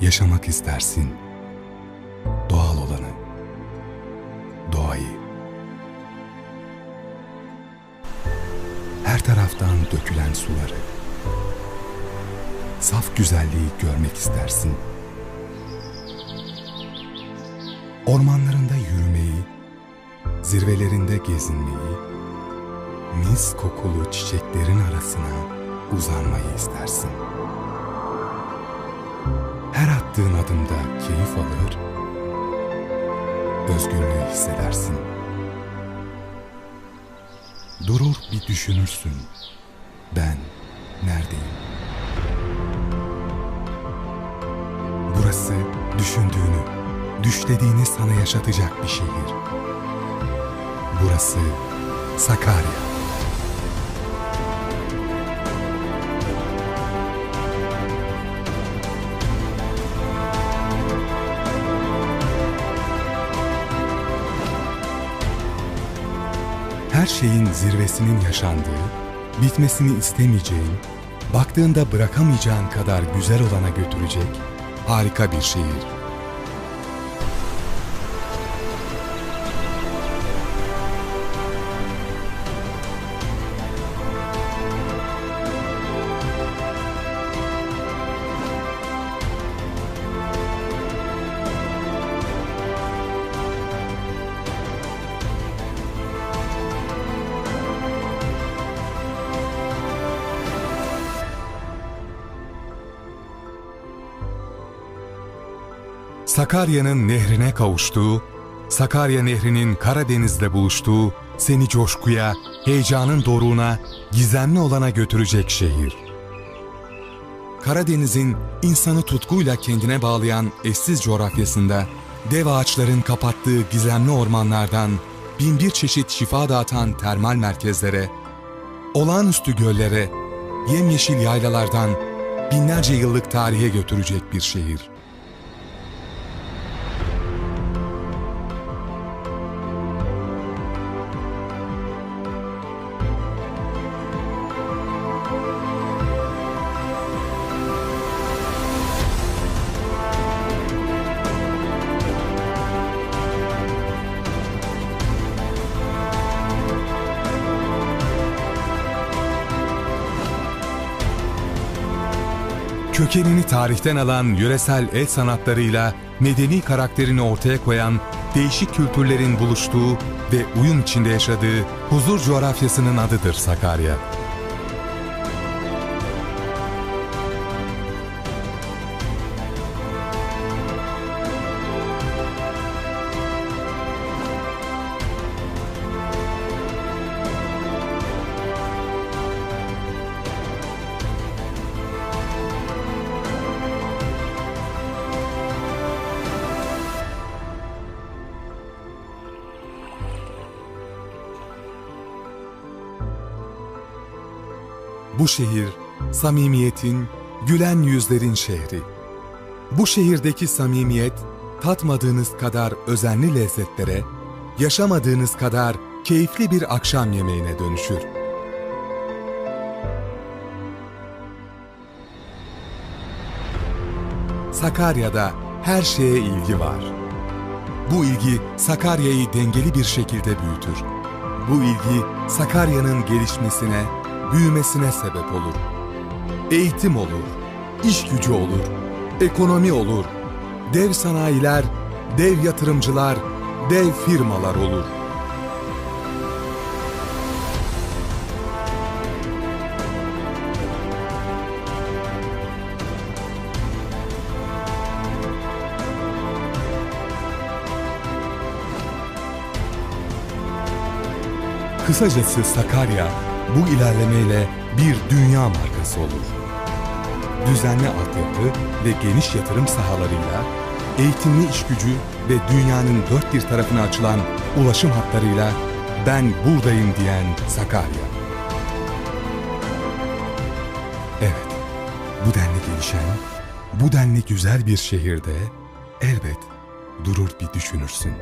yaşamak istersin. Doğal olanı, doğayı. Her taraftan dökülen suları, saf güzelliği görmek istersin. Ormanlarında yürümeyi, zirvelerinde gezinmeyi, mis kokulu çiçeklerin arasına uzanmayı istersin. Attığın adımda keyif alır, özgürlüğü hissedersin. Durur bir düşünürsün, ben neredeyim? Burası düşündüğünü, düşlediğini sana yaşatacak bir şehir. Burası Sakarya. Her şeyin zirvesinin yaşandığı, bitmesini istemeyeceğin, baktığında bırakamayacağın kadar güzel olana götürecek harika bir şehir. Sakarya'nın nehrine kavuştuğu, Sakarya Nehri'nin Karadeniz'de buluştuğu, seni coşkuya, heyecanın doruğuna, gizemli olana götürecek şehir. Karadeniz'in insanı tutkuyla kendine bağlayan eşsiz coğrafyasında, dev ağaçların kapattığı gizemli ormanlardan, binbir çeşit şifa dağıtan termal merkezlere, olağanüstü göllere, yemyeşil yaylalardan binlerce yıllık tarihe götürecek bir şehir. Kökenini tarihten alan yöresel el sanatlarıyla medeni karakterini ortaya koyan değişik kültürlerin buluştuğu ve uyum içinde yaşadığı huzur coğrafyasının adıdır Sakarya. Bu şehir samimiyetin, gülen yüzlerin şehri. Bu şehirdeki samimiyet tatmadığınız kadar özenli lezzetlere, yaşamadığınız kadar keyifli bir akşam yemeğine dönüşür. Sakarya'da her şeye ilgi var. Bu ilgi Sakarya'yı dengeli bir şekilde büyütür. Bu ilgi Sakarya'nın gelişmesine, büyümesine sebep olur. Eğitim olur, iş gücü olur, ekonomi olur, dev sanayiler, dev yatırımcılar, dev firmalar olur. Kısacası Sakarya bu ilerlemeyle bir dünya markası olur. Düzenli altyapı ve geniş yatırım sahalarıyla, eğitimli iş gücü ve dünyanın dört bir tarafına açılan ulaşım hatlarıyla ben buradayım diyen Sakarya. Evet, bu denli gelişen, bu denli güzel bir şehirde elbet durur bir düşünürsün.